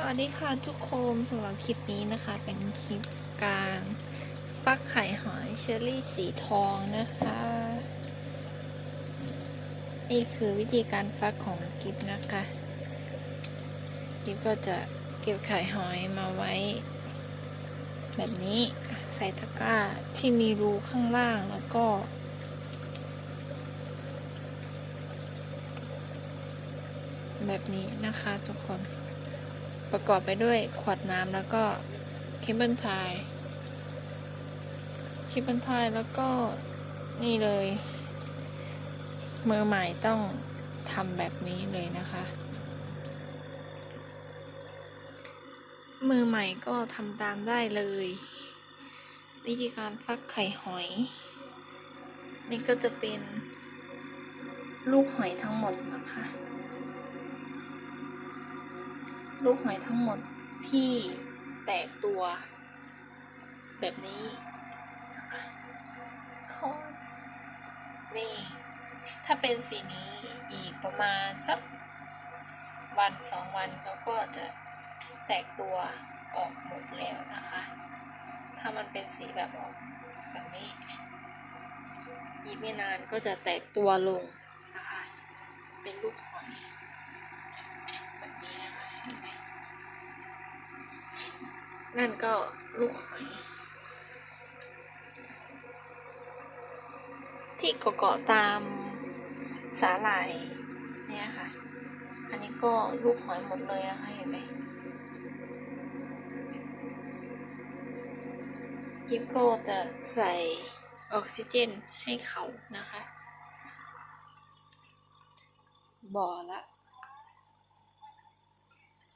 สวัสดีค่ะทุกคนสำหรับคลิปนี้นะคะ เป็นคลิปการฟักไข่หอยเชอรี่สีทองนะคะ นี่คือวิธีการฟักของกิฟนะคะกิฟก็จะเก็บไข่หอยมาไว้ แบบนี้ใส่ตะกร้าที่มีรูข้างล่างแล้วก็แบบนี้นะคะทุกคน ประกอบไปด้วยขวดน้ำแล้วก็เคเบิลไทยเคเบิลไทยแล้วก็นี่เลย มือใหม่ต้องทำแบบนี้เลยนะคะ มือใหม่ก็ทำตามได้เลย วิธีการฟักไข่หอย นี่ก็จะเป็นลูกหอยทั้งหมดนะคะ ลูกหอยทั้งหมดที่แตกตัว แบบนี้นะคอนนี่ ถ้าเป็นสีนี้อีกประมาณสักวันสองวันเขาก็จะแตกตัวออกหมดแล้วนะคะ ถ้ามันเป็นสีแบบออกแบบนี้ อีกไม่นานก็จะแตกตัวลงนะคะ เป็นลูกหอย นั่นก็ลูกหอยที่เกาะตามสาหร่ายเนี่ยค่ะ อันนี้ก็ลูกหอยหมดเลยนะคะเห็นไหมกิฟก็จะใส่ออกซิเจนให้เขานะคะ บ่อละ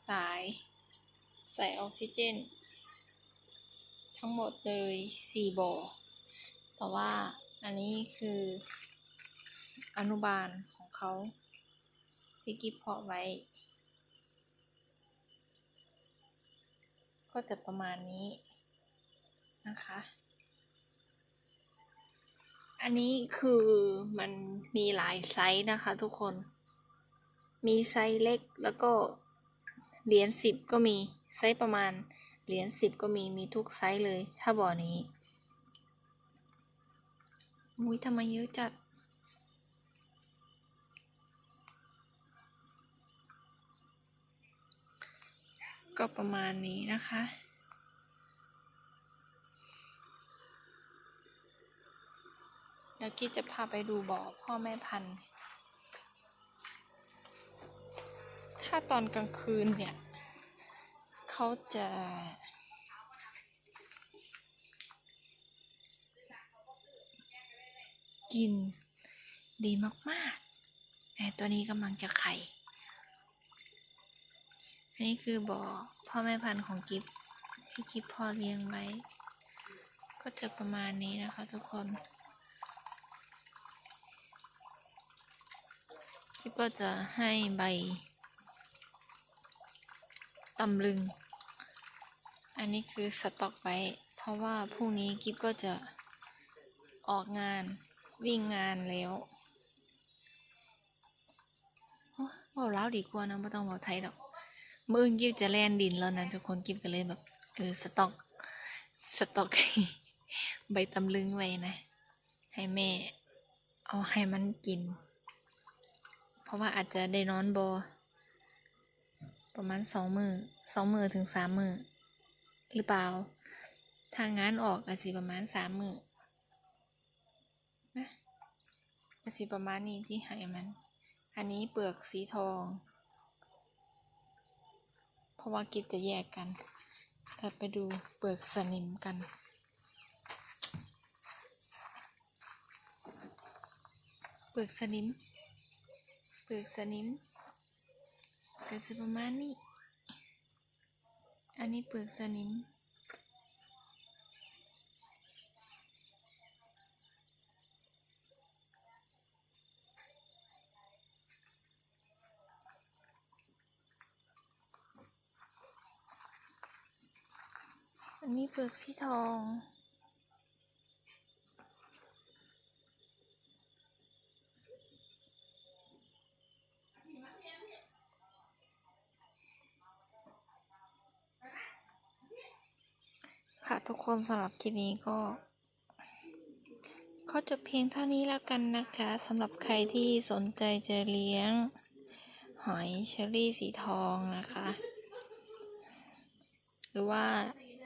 สาย ใส่ออกซิเจน ทั้งหมดเลยสี่บ่อแต่ว่าอันนี้คืออนุบาลของเขา ที่กิฟเพาะไว้ ก็จะประมาณนี้นะคะ อันนี้คือมันมีหลายไซส์นะคะทุกคน มีไซส์เล็กแล้วก็เหรียญสิบก็มีไซส์ประมาณ เหรียญสิบก็มีมีทุกไซส์เลย ถ้าบ่อนี้มุ้ยทำไมเยอะจัด ก็ประมาณนี้นะคะเดี๋ยวกิ๊จะพาไปดูบ่อพ่อแม่พันธุ์ ถ้าตอนกลางคืนเนี่ย เขาจะ กิน ดีมากๆแต่ตัวนี้กำลังจะไข่ อันนี้คือบ่อพ่อแม่พันธุ์ของกิฟที่กิฟพ่อเลี้ยงไว้ ก็จะประมาณนี้นะคะทุกคนกิฟก็จะให้ใบตำลึง อันนี้คือสต็อกไว้ เพราะว่าพรุ่งนี้กิฟก็จะออกงาน วิ่งงานแล้วโอ้บอกแล้วดีกว่านะไม่ต้องบอกไทยหรอกมืออื่นกิฟจะแลนดินแล้วนะทุกคนกิฟก็เลยแบบเออสต็อก สต็อก ใบตำลึงไว้นะ ให้แม่ เอาให้มันกิน เพราะว่าอาจจะได้นอนบอประมาณสองมือสองมือถึงสามมือหรือเปล่า ทางงานออกอาจสิประมาณสามมือนะ อาจสิประมาณนี้ที่ใหายมัน อันนี้เปลือกสีทอง เพราะว่ากิฟจะแยกกันเราไปดูเปลือกสนิมกัน เปลือกสนิม เปลือกสนิมก็จะประมาณนี้ อันนี้เปลือกสนิม อันนี้เปลือกสีทอง ค่ะทุกคนสำหรับคลิปนี้ก็ขอจบเพียงเท่านี้แล้วกันนะคะสำหรับใครที่สนใจจะเลี้ยง หอยเชอรี่สีทองนะคะ หรือว่า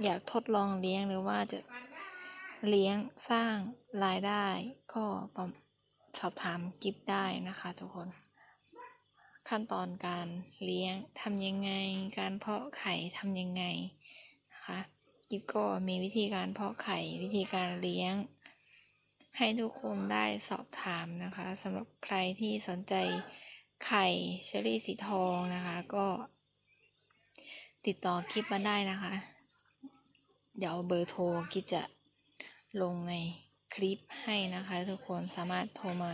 อยากทดลองเลี้ยงหรือว่าจะเลี้ยงสร้างรายได้ ก็สอบถามกิฟได้นะคะทุกคน ขั้นตอนการเลี้ยงทำยังไง การเพาะไข่ทำยังไงนะคะกิฟก็มีวิธีการเพาะไข่วิธีการเลี้ยง ให้ทุกคนได้สอบถามนะคะสำหรับใครที่สนใจไข่เชอรี่สีทองนะคะ ก็ ติดต่อคลิปมาได้นะคะ เดี๋ยวเบอร์โทรกิฟจะลงในคลิปให้นะคะ ทุกคนสามารถโทรมา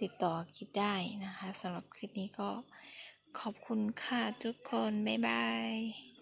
ติดต่อคลิปได้นะคะสำหรับคลิปนี้ก็ขอบคุณค่ะทุกคน บ๊ายบาย